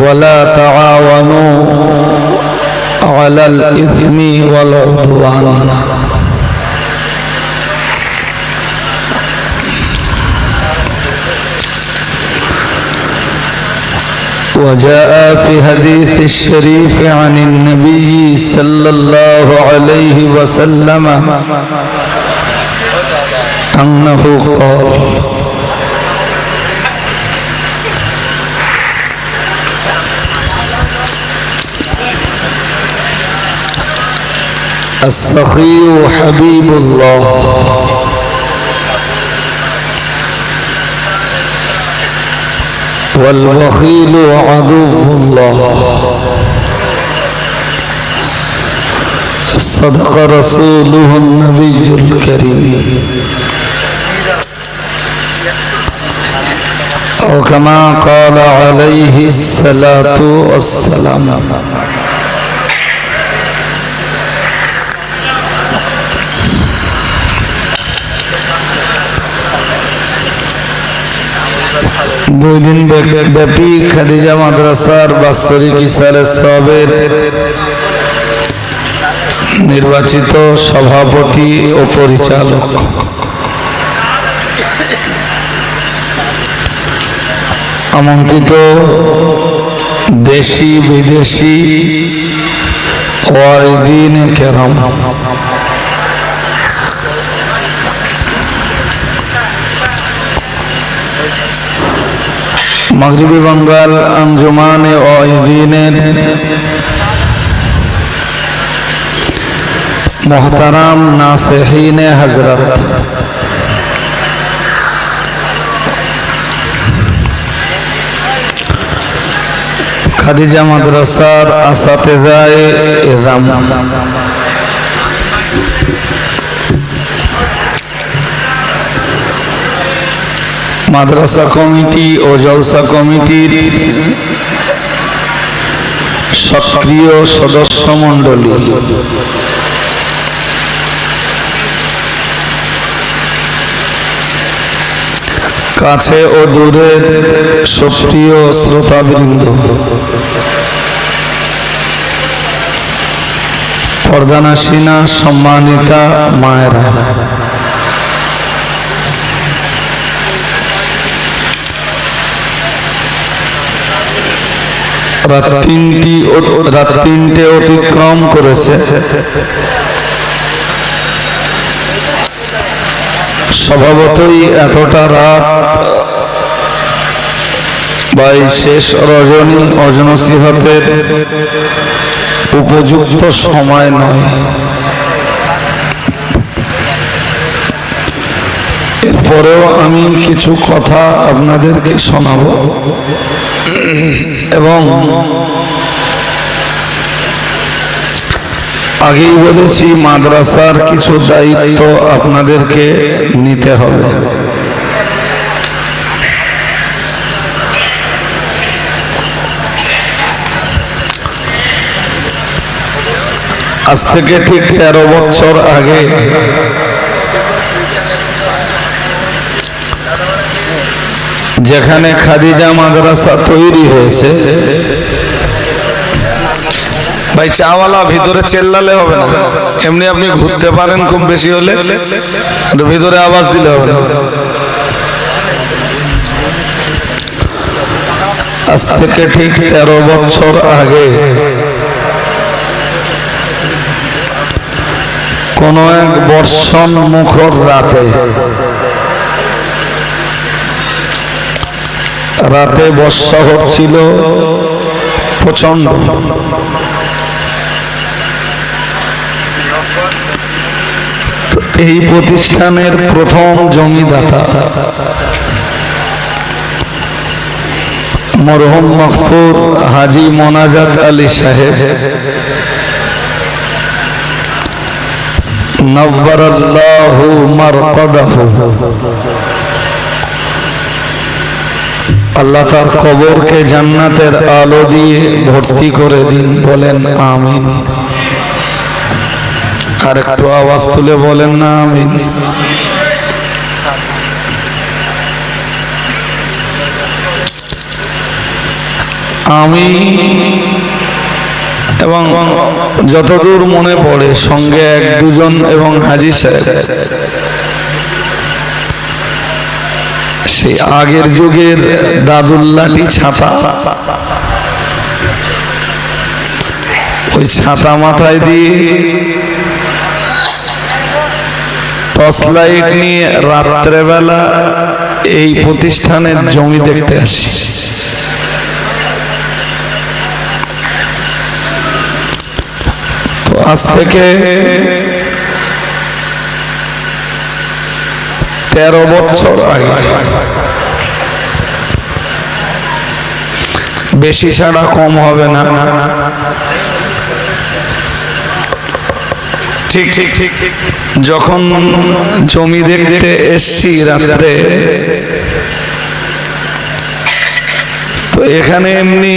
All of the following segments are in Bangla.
ولا تعاونوا على الإثم والعدوان. وجاء في حديث الشريف عن النبي صلى الله عليه وسلم أنه قال السخي حبيب الله والبخيل عدو الله. صدق رسوله النبي الكريم. أو كما قال عليه الصلاة والسلام. দুই দিন ব্যাপী খাদিজা মাদ্রাসার বাৎসরিক ইসারের সবের নির্বাচিত সভাপতি ও পরিচালক। আমন্ত্রিত দেশি বিদেশি ওয়ারিদিন কেরাম مغربی بنگال انجمان عائدین محترم ناصحین حضرت۔ خدیجہ مدرسہ اساتذہ اعظم۔ মাদ্রাসা কমিটি ও জলসা কমিটির সক্রিয় সদস্য মণ্ডলী। কাছে ও দূরের সুপ্রিয় শ্রোতাবৃন্দ। পর্দানাসীনা সম্মানিতা মায়েরা। রাত তিনটি রাত তিনটে অতিক্রম করেছে। স্বভাবতই এতটা রাত বা শেষ রজনী অজনসিহতের উপযুক্ত সময় নয়। এরপরেও আমি কিছু কথা আপনাদেরকে শোনাব। এবং আগেই বলেছি, মাদ্রাসার কিছু দায়িত্ব আপনাদেরকে নিতে হবে। আজ থেকে ঠিক তেরো বছর আগে যেখানে খাদিজা মাদ্রাসা তৈরি হয়েছে। ভাই, চাওয়ালা ভিতরে চেল্লালে হবে না। এমনি আপনি ঘুরতে পারেন খুব বেশি হলে। ভিতরে আওয়াজ দিলে হবে না। আজ থেকে ঠিক তেরো বছর আগে কোন এক বর্ষণ মুখর রাতে রাতে বর্ষা হচ্ছিল প্রচণ্ড এই প্রতিষ্ঠানের প্রথম জমিদাতা মরহম মকফুর হাজি মোনাজাত আলী সাহেব। নব্বরাল্লাহু মারকাদাহু। আল্লাহ তার কবরকে জান্নাতের আলো দিয়ে ভর্তি করে দিন, বলেন আমিন। আর একটু আওয়াজ তুলে বলেন না আমি আমি এবং যতদূর মনে পড়ে, সঙ্গে এক দুজন এবং হাজি সাহেব। সেই আগের যুগের দাদুল্লাটি ছাতা ওই ছাতা মাথায় দিয়ে টর্চ লাইট নিয়ে রাত্রেবেলা এই প্রতিষ্ঠানের জমি দেখতে আসি। আজ থেকে তেরো বছর বেশি ছাড়া কম হবে না। ঠিক ঠিক ঠিক। ঠিক যখন জমি দেখতে এসছি রাত্রে তো এখানে এমনি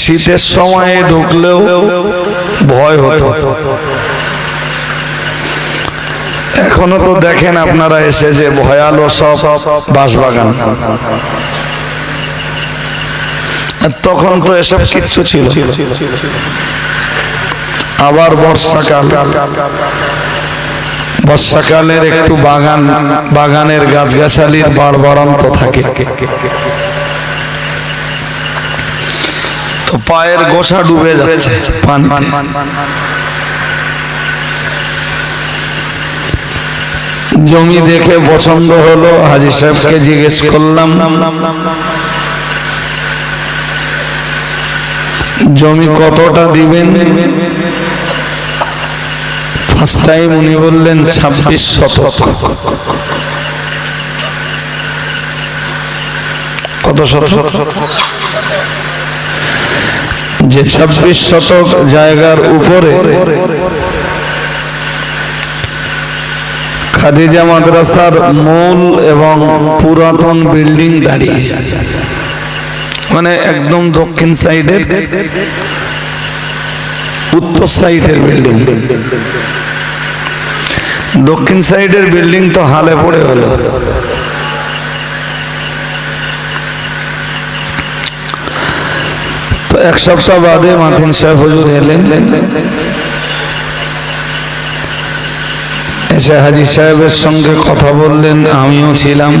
শীতের সময়ে ঢুকলেও ভয় হতো। এখনও তো দেখেন আপনারা এসে যে ভয়ালো সব বাঁশবাগান। আর তখন তো এসব কিচ্ছু ছিল। আবার বর্ষাকাল। বর্ষাকালের একটু বাগান, বাগানের গাছগাছালির বাড়বাড়ন্ত থাকে। তো পায়ের গোসা ডুবে যাচ্ছে। জমি দেখে পছন্দ হলো হাজি সাহেবকে জিজ্ঞেস করলাম, জমি কতটা দিবেন? ফার্স্ট টাইম উনি বললেন, ছাব্বিশ শতক। কত শতক? যে ছাব্বিশ শতক জায়গার উপরে খাদিজা মাদ্রাসার মূল এবং পুরাতন বিল্ডিং দাঁড়িয়ে। মানে একদম দক্ষিণ সাইডের, উত্তর সাইডের বিল্ডিং। দক্ষিণ সাইডের বিল্ডিং তো হালে পড়ে হলো। তো এক সপ্তাহ বাদে মাথিন সাহেব হুজুর এলেন। এসে হাজি সাহেবের সঙ্গে কথা বললেন, আমিও ছিলাম।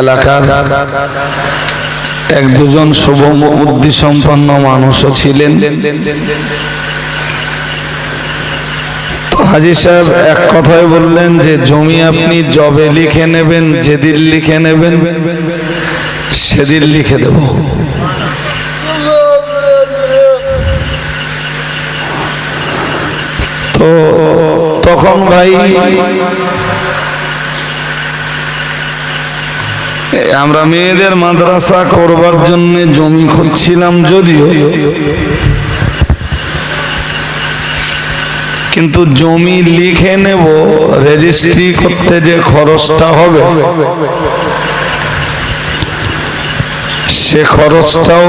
এলাকার এক দুজন শুভ বুদ্ধি সম্পন্ন মানুষও ছিলেন। হাজি সাহেব এক কথায় বললেন যে, জমি আপনি জবে লিখে নেবেন, যেদিন লিখে নেবেন, সেদিন লিখে দেব। তো তখন ভাই আমরা মেয়েদের মাদ্রাসা করবার জন্য জমি খুঁজছিলাম যদিও, কিন্তু জমি লিখে নেব রেজিস্ট্রি করতে যে খরচটা হবে, সে খরচটাও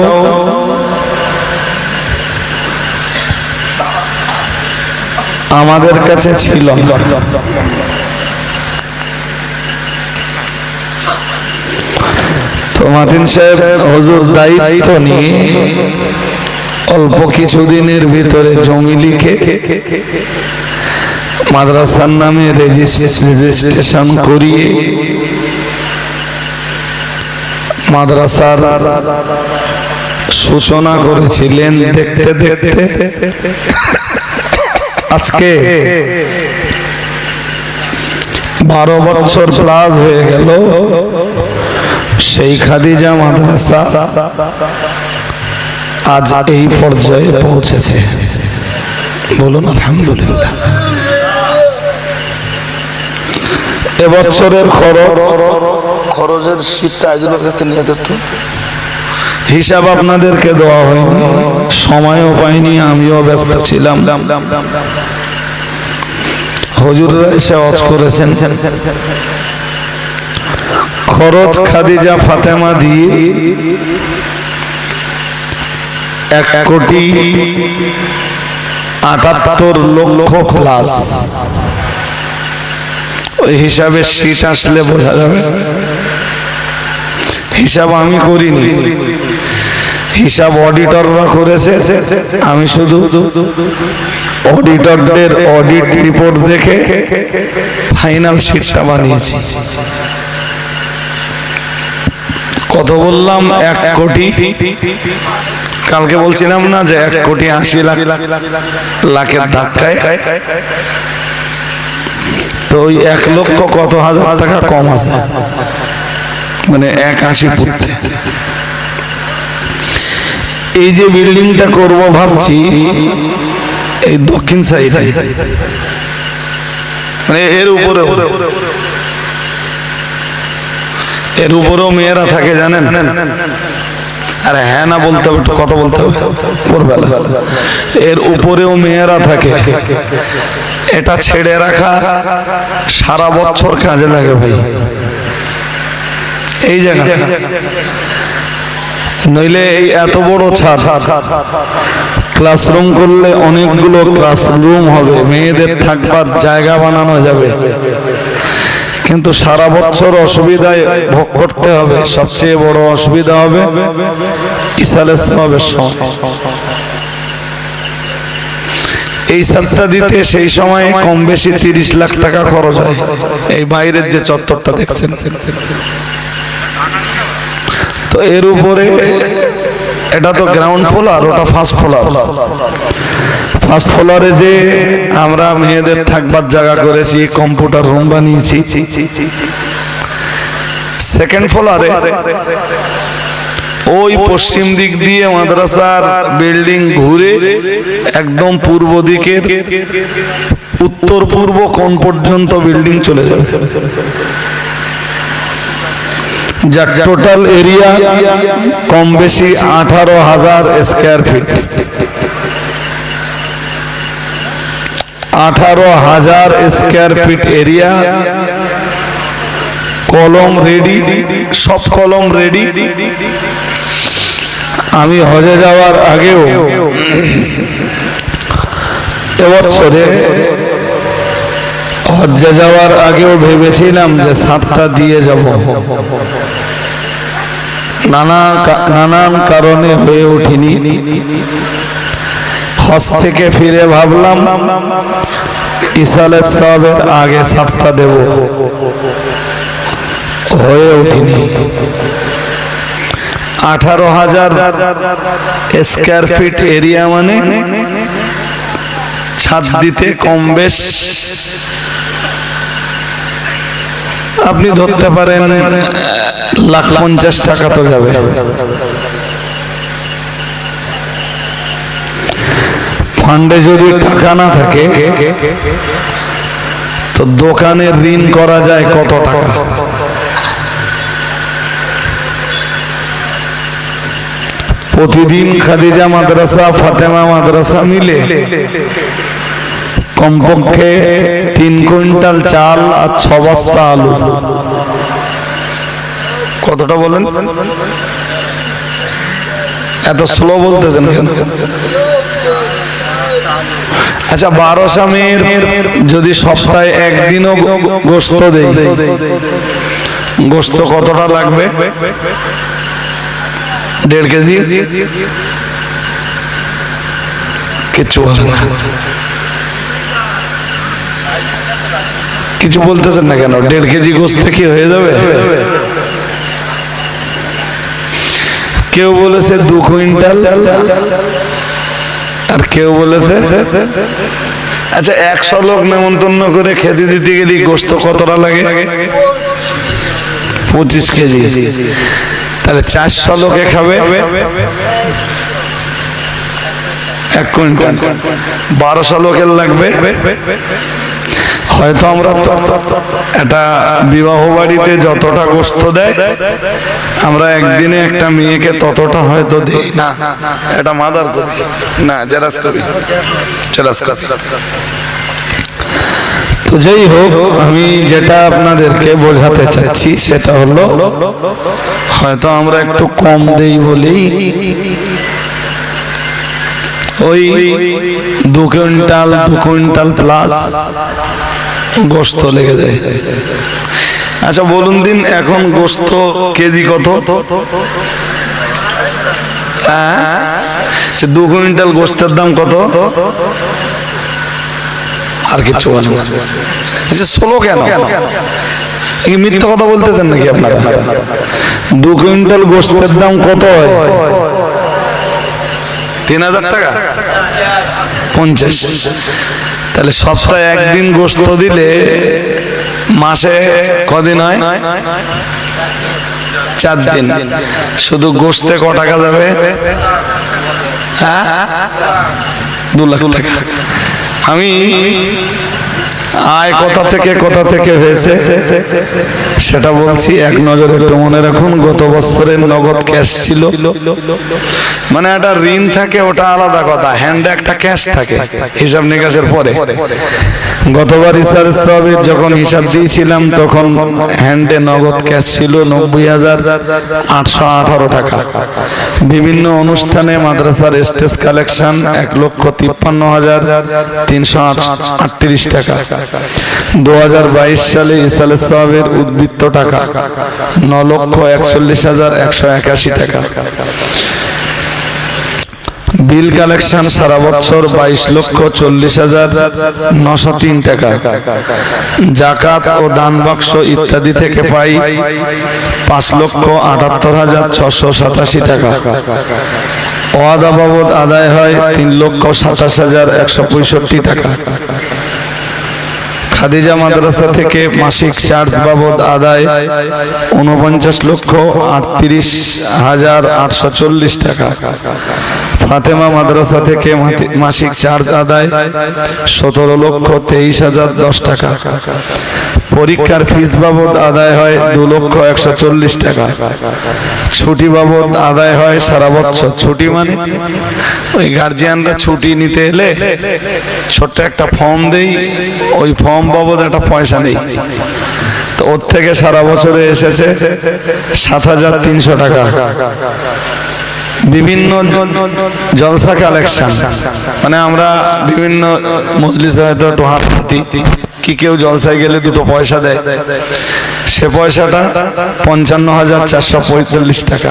আমাদের কাছে ছিল। তো মাতিন সাহেব, হজুর দায়িত্ব নিয়ে অল্প কিছুদিনের ভিতরে জমি লিখে মাদ্রাসার নামে রেজিস্ট্রেশন করিয়ে মাদ্রাসার সূচনা করেছিলেন দেখতে দেখতে আজকে বারো বছর প্লাস হয়ে গেল। সেই খাদিজা মাদ্রাসা আজ এই পর্যায়ে পৌঁছেছে। বলুন, আলহামদুলিল্লাহ। এবছরের খরচ খরচের শীতটা আয়োজনের কাছ নিয়ে দেখতো হিসাব আপনাদেরকে দেওয়া হয়নি সময়ও পাইনি, আমিও ব্যস্ত ছিলাম। হজুররা এসে অজ করেছেন। খরচ খাদিজা ফাতেমা দিয়ে এক কোটি আটাত্তর লক্ষ প্লাস ওই হিসাবে সিট আসলে বোঝা যাবে। হিসাব আমি করিনি। হিসাব অডিটররা করেছে। আমি শুধু অডিটরদের অডিট রিপোর্ট দেখে ফাইনাল সিটটা বানিয়েছি। কত বললাম? এক কোটি। কালকে বলছিলাম না যে এক কোটি আশি লাখ লাখের ধাক্কায়। তো ওই এক লক্ষ কত হাজার টাকা কম আছে? মানে এক আশি ফুটতে এই যে বিল্ডিংটা করব ভাবছি, এই দক্ষিণ সাইডে মানে এর উপরে এর উপরেও মেয়েরা থাকে, জানেন? আরে হ্যাঁ না বলতে হবে কথা বলতে হবে। এর উপরেও মেয়েরা থাকে। এটা ছেড়ে রাখা সারা বছর কাজে লাগে ভাই। এই জায়গা নইলে এই এত বড় ছাদ। ক্লাসরুম করলে অনেকগুলো ক্লাসরুম হবে। মেয়েদের থাকবার জায়গা বানানো যাবে। কিন্তু সারা বছর অসুবিধায় ভোগ করতে হবে। সবচেয়ে বড় অসুবিধা হবে ইসালের সময় এই সালটা দিতে সেই সময় কম বেশি তিরিশ লাখ টাকা খরচ হয়। এই বাইরের যে চত্বরটা দেখছেন। তো এর উপরে। এটা তো গ্রাউন্ড ফ্লোর ওটা ফার্স্ট ফ্লোর ফার্স্ট ফ্লোরে যে আমরা মেয়েদের থাকবার জায়গা করেছি কম্পিউটার রুম বানিয়েছি। সেকেন্ড ফ্লোরে ওই পশ্চিম দিক দিয়ে মাদ্রাসার বিল্ডিং ঘুরে একদম পূর্ব দিকের উত্তর পূর্ব কোন পর্যন্ত বিল্ডিং চলে যাবে। যার টোটাল এরিয়া কম বেশি আঠারো হাজার স্কোয়ার ফিট আঠারো হাজার square feet area column ready সব কলম রেডি আমি হজে যাওয়ার আগেও এবছরে হজ্জে যাওয়ার আগেও ভেবেছিলাম যে সাতটা দিয়ে যাব। নানা নানান কারণে হয়ে উঠিনি। হজ থেকে ফিরে ভাবলাম ইসালের সাহেবের আগে সাতটা দেব। হয়ে উঠিনি। আঠারো হাজার স্কোয়ার ফিট এরিয়া মানে ছাদ দিতে কম বেশ আপনি ধরতে পারেন লাখ পঞ্চাশ টাকা তো যাবে। ফান্ডে যদি টাকা না থাকে তো দোকানে ঋণ করা যায় কত টাকা? প্রতিদিন খাদিজা মাদ্রাসা ফাতেমা মাদ্রাসা মিলে কমপক্ষে তিন কুইন্টাল চাল আর ছ বস্তা আলু। কতটা বলেন? এত স্লো বলতেছেন আচ্ছা বারো স্বামীর যদি সপ্তাহে একদিনও গোস্ত দেই, গোস্ত কতটা লাগবে? দেড় কেজি? কিচ্ছু না। কিছু বলতেছেন না কেন? দেড় কেজি গোস্ত কি হয়ে যাবে? কেউ বলেছে দু কুইন্টাল। আর কেউ বলেছে আচ্ছা একশো লোক নেমন্তন্ন করে খেতে দিতে গেলে গোস্ত কতটা লাগে? পঁচিশ কেজি। তাহলে চারশো লোকে খাবে? এক কুইন্টাল। বারোশো লোকের লাগবে? হয়তো আমরা এটা বিবাহ বাড়িতে যতটা গোস্ত দেয়, আমরা একদিনে একটা মেয়েকে ততটা হয়তো দিই না। এটা মাদার করি না, জেরাস করি জেরাস তো যাই হোক, আমি যেটা আপনাদেরকে বোঝাতে চাচ্ছি, সেটা হলো, হয়তো আমরা একটু কম দেই বলেই ওই দু কুইন্টাল দু কুইন্টাল প্লাস গোস্ত লেগে যায়। আচ্ছা বলুন দিন, এখন গোস্ত কেজি কত? হ্যাঁ? সে দু কুইন্টাল গোস্তের দাম কত? আর কিছু আচ্ছা ষোলো কেন? মিথ্যা কথা বলতেছেন নাকি আপনারা? দু কুইন্টাল গোস্তের দাম কত হয়? তিন হাজার টাকা? পঞ্চাশ। তাহলে সপ্তাহে একদিন গোস্ত দিলে মাসে কদিন হয়? চার দিন। শুধু গোস্তে ক টাকা যাবে? হ্যাঁ? দু লাখ আমি আয় কোথা থেকে কোথা থেকে হয়েছে? সেটা বলছি এক নজরে একটু মনে রাখুন গত বছরের নগদ ক্যাশ ছিল। মানে একটা ঋণ থাকে ওটা আলাদা কথা। হ্যান্ডে একটা ক্যাশ থাকে হিসাব নিকাশের পরে। গতবার ইসার সাহেবের যখন হিসাব দিয়েছিলাম তখন হ্যান্ডে নগদ ক্যাশ ছিল নব্বই হাজার আটশো আঠারো টাকা। বিভিন্ন অনুষ্ঠানে মাদ্রাসার স্টেজ কালেকশন এক লক্ষ তিপ্পান্ন হাজার তিনশো আটত্রিশ টাকা। উদ্বৃত্ত টাকা একচল্লিশ হাজার একশো একাশি টাকা। বিল কালেকশন সারা বছর বাইশ লক্ষ চল্লিশ হাজার নশো তিন টাকা। জাকাত ও দান বাক্স ইত্যাদি থেকে পাই পাঁচ লক্ষ আটাত্তর হাজার ছশো সাতাশি টাকা। ওয়াদা বাবদ আদায় হয় তিন লক্ষ সাতাশ হাজার একশো পঁয়ষট্টি টাকা। খাদিজা মাদ্রাসা থেকে মাসিক চার্জ বাবদ আদায় উনপঞ্চাশ লক্ষ আটত্রিশ হাজার আটশো চল্লিশ টাকা। ফাতেমা মাদ্রাসা থেকে মাসিক চার্জ আদায় সতেরো লক্ষ তেইশ হাজার দশ টাকা। পরীক্ষার ফিস বাবদ আদায় হয় দু লক্ষ একশো চল্লিশ টাকা। ছুটি বাবদ আদায় হয় সারা বছর। ছুটি মানে? ওই গার্জিয়ানরা ছুটি নিতে এলে ছোট্ট একটা ফর্ম দেই, ওই ফর্ম বাবদ একটা পয়সা নেই। তো ওর থেকে সারা বছরে এসেছে সাত হাজার তিনশো টাকা। বিভিন্ন জলসা কালেকশন মানে আমরা বিভিন্ন মজলিসে হয়তো হাত পাতি, কি কেউ জলসায় গেলে দুটো পয়সা দেয়। সে পয়সাটা পঞ্চান্ন হাজার চারশো পঁয়তাল্লিশ টাকা।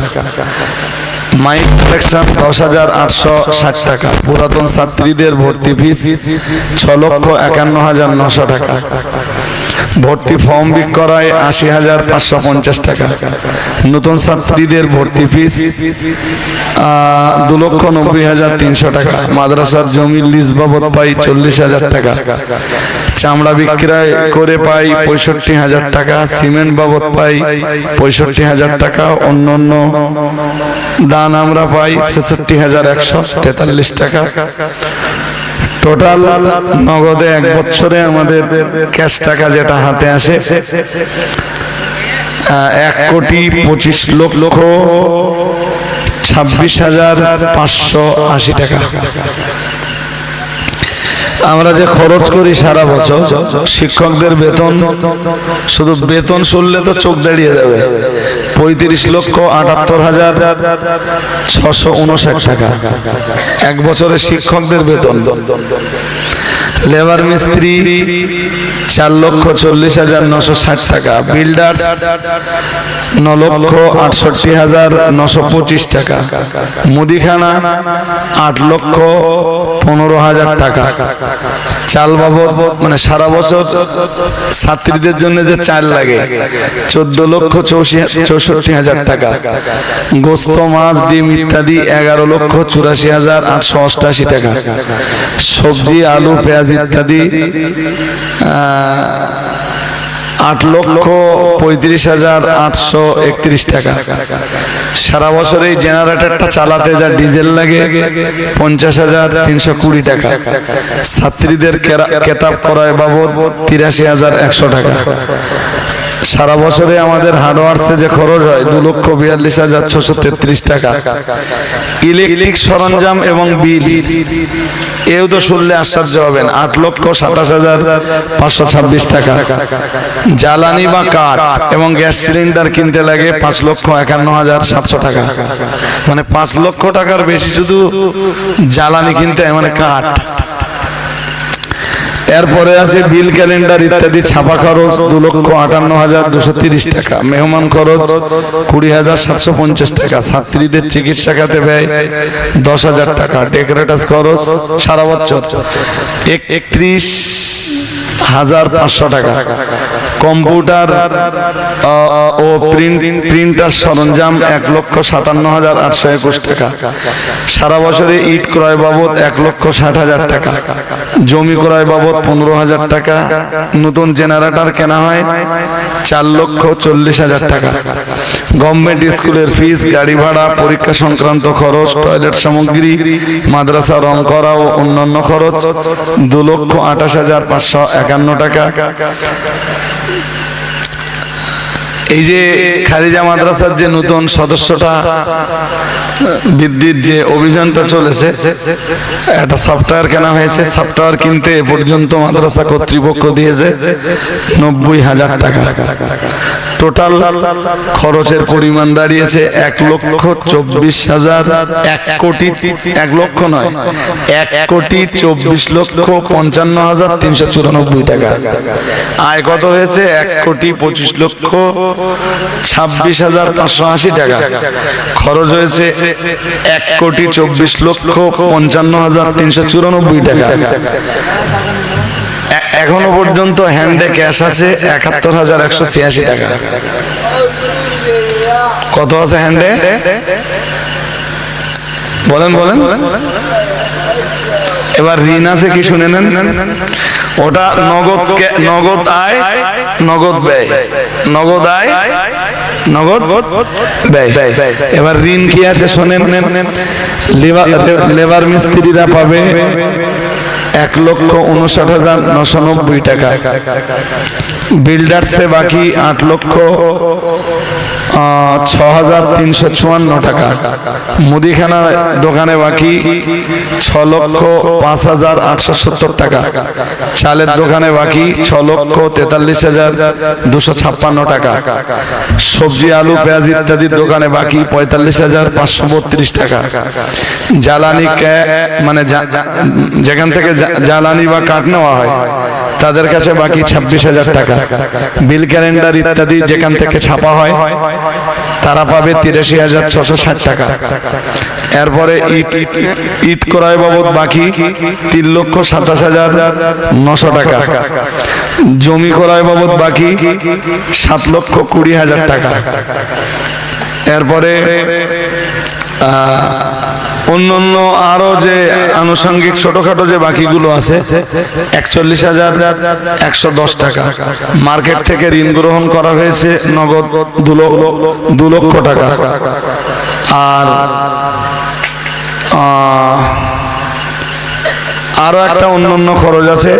মাইক কালেকশন দশ হাজার আটশো ষাট টাকা। পুরাতন ছাত্রীদের ভর্তি ফিস ছ লক্ষ একান্ন হাজার নশো টাকা। ভর্তি ফর্ম বিক্রয় আশি হাজার পাঁচশো পঞ্চাশ টাকা। নতুন ছাত্রীদের ভর্তি ফিস দু লক্ষ নব্বই হাজার তিনশো টাকা। মাদ্রাসার জমির লিজ বাবদ পাই চল্লিশ হাজার টাকা। চামড়া বিক্রয় করে পাই পঁয়ষট্টি হাজার টাকা। সিমেন্ট বাবদ পাই পঁয়ষট্টি হাজার টাকা। অন্য অন্য দান আমরা পাই ছেষট্টি হাজার একশো তেতাল্লিশ টাকা। টোটাল নগদে এক বছরে আমাদের ক্যাশ টাকা যেটা হাতে আসে এক কোটি পঁচিশ লক্ষ ছাব্বিশ হাজার পাঁচশো আশি টাকা। আমরা যে খরচ করি সারা বছর, শিক্ষকদের বেতন, শুধু বেতন শুনলে তো চোখ দাঁড়িয়ে যাবে। পঁয়ত্রিশ লক্ষ আটাত্তর হাজার ছশো উনষাট টাকা। এক বছরের শিক্ষকদের বেতন। লেবার মিস্ত্রি চার লক্ষ চল্লিশ হাজার নশো ষাট টাকা। বিল্ডার্স ন লক্ষ আটষট্টি হাজার নশো পঁচিশ টাকা। মুদিখানা আট লক্ষ পনেরো হাজার টাকা। চাল বাবদ মানে সারা বছর ছাত্রীদের জন্য যে চাল লাগে, চোদ্দ লক্ষ চৌষি- চৌষট্টি হাজার টাকা। গোস্ত, মাছ, ডিম ইত্যাদি এগারো লক্ষ চুরাশি হাজার আটশো অষ্টাশি টাকা। সবজি, আলু, পেঁয়াজ ইত্যাদি আট লক্ষ পঁয়ত্রিশ হাজার আটশো একত্রিশ টাকা। সারা বছর এই জেনারেটরটা চালাতে যা ডিজেল লাগে, পঞ্চাশ হাজার তিনশো কুড়ি টাকা। ছাত্রীদের কেতাব করায় বাবদ তিরাশি হাজার একশো টাকা। সারা বছরে আমাদের হার্ডওয়ার্সে যে খরচ হয়, দু লক্ষ বিয়াল্লিশ হাজার ছশো তেত্রিশ টাকা। ইলেকট্রিক সরঞ্জাম এবং বিল। এও তো শুনলে আশ্চর্য হবেন, আট লক্ষ সাতাশ হাজার পাঁচশো ছাব্বিশ টাকা। জ্বালানি বা কাঠ এবং গ্যাস সিলিন্ডার কিনতে লাগে পাঁচ লক্ষ একান্ন হাজার সাতশো টাকা। মানে পাঁচ লক্ষ টাকার বেশি শুধু জ্বালানি কিনতে মানে কাঠ। এরপরে আছে বিল ক্যালেন্ডার ইত্যাদি, ছাপা খরচ দু লক্ষ আটান্ন হাজার দুশো তিরিশ টাকা। মেহমান খরচ কুড়ি হাজার সাতশো পঞ্চাশ টাকা। ছাত্রীদের চিকিৎসা খাতে ব্যয় দশ হাজার টাকা। ডেকোরেটাস খরচ সারা বছর এক- একত্রিশ হাজার পাঁচশো টাকা। কম্পিউটার ও প্রিন্ট, প্রিন্টার সরঞ্জাম এক লক্ষ সাতান্ন হাজার আটশো একুশ টাকা। সারা বছরে ইট ক্রয় বাবদ এক লক্ষ ষাট হাজার টাকা। জমি ক্রয় বাবদ পনেরো হাজার টাকা। নতুন জেনারেটর কেনা হয় চার লক্ষ চল্লিশ হাজার টাকা। গভর্নমেন্ট স্কুলের ফিস, গাড়ি ভাড়া, পরীক্ষা সংক্রান্ত খরচ, টয়লেট সামগ্রী, মাদ্রাসা রং করা ও অন্যান্য খরচ দু লক্ষ আঠাশ হাজার পাঁচশো একান্ন টাকা। এই যে খারিজা মাদ্রাসার যে নতুন সদস্যটা বৃদ্ধির যে অভিযানটা চলেছে, একটা সফটওয়্যার কেনা হয়েছে সফটওয়্যার কিনতে এ পর্যন্ত মাদ্রাসা কর্তৃপক্ষ দিয়েছে নব্বই হাজার টাকা। টোটাল খরচের পরিমাণ দাঁড়িয়েছে এক লক্ষ চব্বিশ হাজার এক কোটি, এক লক্ষ নয়, এক কোটি চব্বিশ লক্ষ পঞ্চান্ন হাজার তিনশো চুরানব্বই টাকা। আয় কত হয়েছে? এক কোটি পঁচিশ লক্ষ ছাব্বিশ হাজার পাঁচশো আশি টাকা। খরচ হয়েছে এক কোটি চব্বিশ লক্ষ পঞ্চান্ন হাজার তিনশো চুরানব্বই টাকা। এখনও পর্যন্ত হ্যান্ডে ক্যাশ আছে একাত্তর হাজার একশো ছিয়াশি টাকা। কত আছে হ্যান্ডে? বলেন বলেন। এবার ঋণ আছে কি শুনে নেন? ওটা নগদ নগদ আয় নগদ ব্যয়। নগদ আয় নগদ ব্যয়। এবার ঋণ কি আছে শোনেন। লেবার লেবার মিস্ত্রিরা পাবে এক লক্ষ উনষাট হাজার নশো নব্বই টাকা। বিল্ডার্সে বাকি আট লক্ষ ছ হাজার তিনশো চুয়ান্ন টাকা। দোকানে পাঁচ হাজার আটশো সত্তর টাকা। চালের দোকানে তেতাল্লিশ হাজার দুশো ছাপ্পান্ন টাকা। সবজি, আলু, পেঁয়াজ ইত্যাদির দোকানে বাকি পঁয়তাল্লিশ হাজার পাঁচশো বত্রিশ টাকা। জ্বালানি মানে যেখান থেকে জ্বালানি বা কাঠ নেওয়া হয় তাদের কাছে বাকি ছাব্বিশ হাজার টাকা। বিল ক্যালেন্ডার ইত্যাদি যেখান থেকে ছাপা হয়, তারা পাবে তিরাশি হাজার ছশো ষাট টাকা। এরপরে ইট ইট ক্রয় বাবদ বাকি তিন লক্ষ সাতাশ হাজার নশো টাকা। জমি ক্রয় বাবদ বাকি সাত লক্ষ কুড়ি হাজার টাকা। এরপরে অন্য অন্য আরও যে আনুষঙ্গিক ছোটখাটো যে বাকিগুলো আছে একচল্লিশ হাজার একশো দশ টাকা। মার্কেট থেকে ঋণ গ্রহণ করা হয়েছে নগদ দু লক্ষ টাকা। আর আহ, আরও একটা অন্যান্য খরচ আছে।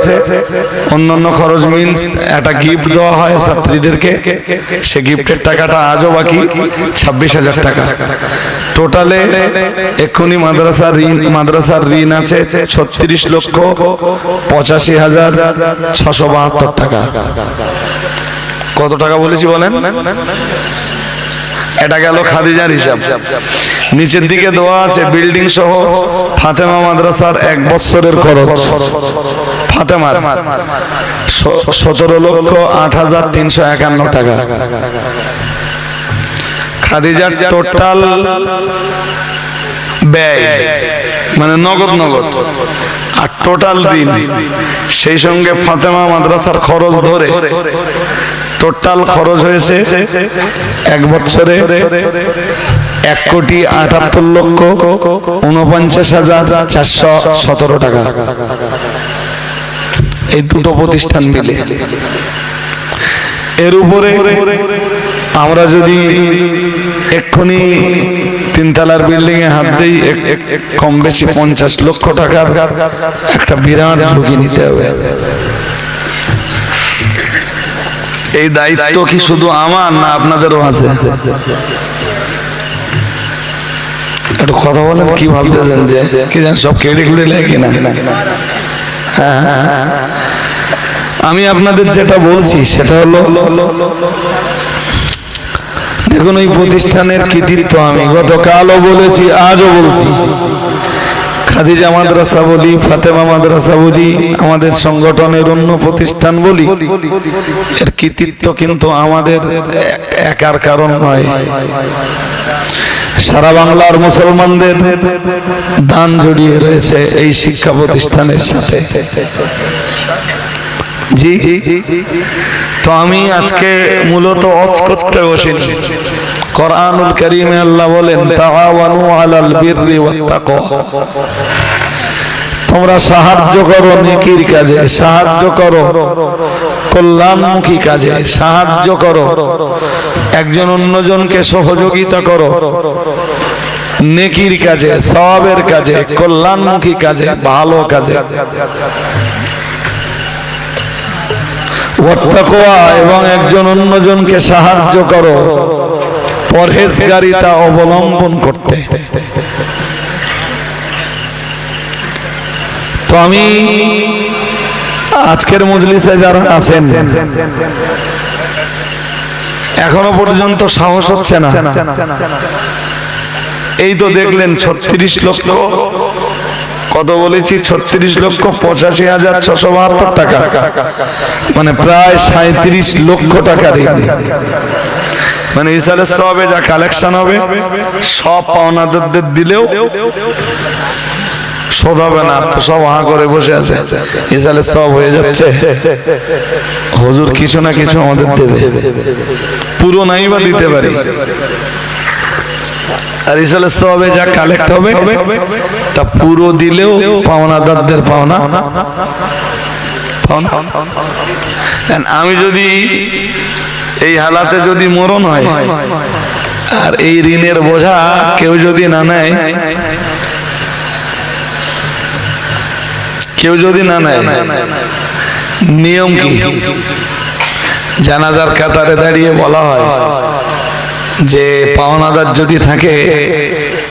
অন্যান্য খরচ মিনস একটা গিফট দেওয়া হয় ছাত্রীদেরকে। সে গিফটের টাকাটা আজও বাকি ছাব্বিশ হাজার টাকা। টোটালে এক্ষুনি মাদ্রাসার ঋণ মাদ্রাসার ঋণ আছে ছত্রিশ লক্ষ পঁচাশি হাজার ছশো বাহাত্তর টাকা। কত টাকা বলেছি বলেন? এটা গেল খাদিজার হিসাব। নিচের দিকে দেওয়া আছে বিল্ডিং সহ ফাতেমা মাদ্রাসার এক বছরের খরচ। ফাতেমার সতেরো লক্ষ আট হাজার তিনশো একান্ন টাকা। খাদিজার টোটাল ব্যয় মানে নগদ নগদ। আর টোটাল দিন, সেই সঙ্গে ফাতেমা মাদ্রাসার খরচ ধরে টোটাল খরচ হয়েছে এক বছরে এক কোটি আটাত্তর লক্ষ উনপঞ্চাশ হাজার চারশো সতেরো টাকা। এই দুটো প্রতিষ্ঠান মিলে। এর উপরে আমরা যদি এক্ষুনি তিনতলার বিল্ডিং এ হাত দিই কম বেশি পঞ্চাশ লক্ষ টাকার একটা বিরাট ঝুঁকি নিতে হবে। এই দায়িত্ব কি শুধু আমার না আপনাদেরও আছে একটু কথা বলেন, কি ভাবতেছেন যে, কি জান সব কেড়ে কুড়ে লাগে না হ্যাঁ। আমি আপনাদের যেটা বলছি, সেটা হলো, দেখুন ওই প্রতিষ্ঠানের কৃতিত্ব আমি গতকালও বলেছি, আজও বলছি খাদিজা মাদ্রাসা বলি, ফাতেমা মাদ্রাসা বলি, আমাদের সংগঠনের অন্য প্রতিষ্ঠান বলি, এর কৃতিত্ব কিন্তু আমাদের একার কারণ নয়। সারা বাংলার মুসলমানদের দান জড়িয়ে রয়েছে এই শিক্ষা প্রতিষ্ঠানের সাথে। জি তো আমি আজকে মূলত অজ করতে কোরআনুল কারীমে আল্লাহ বলেন, তাআওয়ানু আলাল বিররি ওয়াত তাকওয়া তোমরা সাহায্য করো নেকির কাজে, সাহায্য করো কল্যাণমুখী কাজে, সাহায্য করো। একজন অন্যজনকে সহযোগিতা করো নেকির কাজে, সওয়াবের কাজে, কল্যাণমুখী কাজে, ভালো কাজে। ওয়াত্তাকওয়া এবং একজন অন্যজনকে সাহায্য করো। পরহেজগারিতা অবলম্বন করতে। তো আমি আজকের মজলিসে যারা আছেন এখনও পর্যন্ত সাহস হচ্ছে না। এই তো দেখলেন ছত্রিশ লক্ষ কত বলেছি? ছত্রিশ লক্ষ পঁচাশি হাজার ছশো বাহাত্তর টাকা। মানে প্রায় সাঁত্রিশ লক্ষ টাকা মানে ইসালের সবে যা কালেকশন হবে, সব পাওনাদারদের দিলেও শোধ হবে না, তো সব হাঁ করে বসে আছে। ইসালে সব হয়ে যাচ্ছে। হুজুর কিছু না কিছু আমাদের দেবে। পুরো নাই বা দিতে পারি। আর ইসালে সবে যা কালেক্ট হবে, তা পুরো দিলেও পাওনাদারদের পাওনা। পাওনা। আমি যদি এই হালাতে যদি মরণ হয়, আর এই ঋণের বোঝা কেউ যদি না নেয়, কেউ যদি না নেয়, নিয়ম কি? জানাজার কাতারে দাঁড়িয়ে বলা হয় যে পাওনাদার যদি থাকে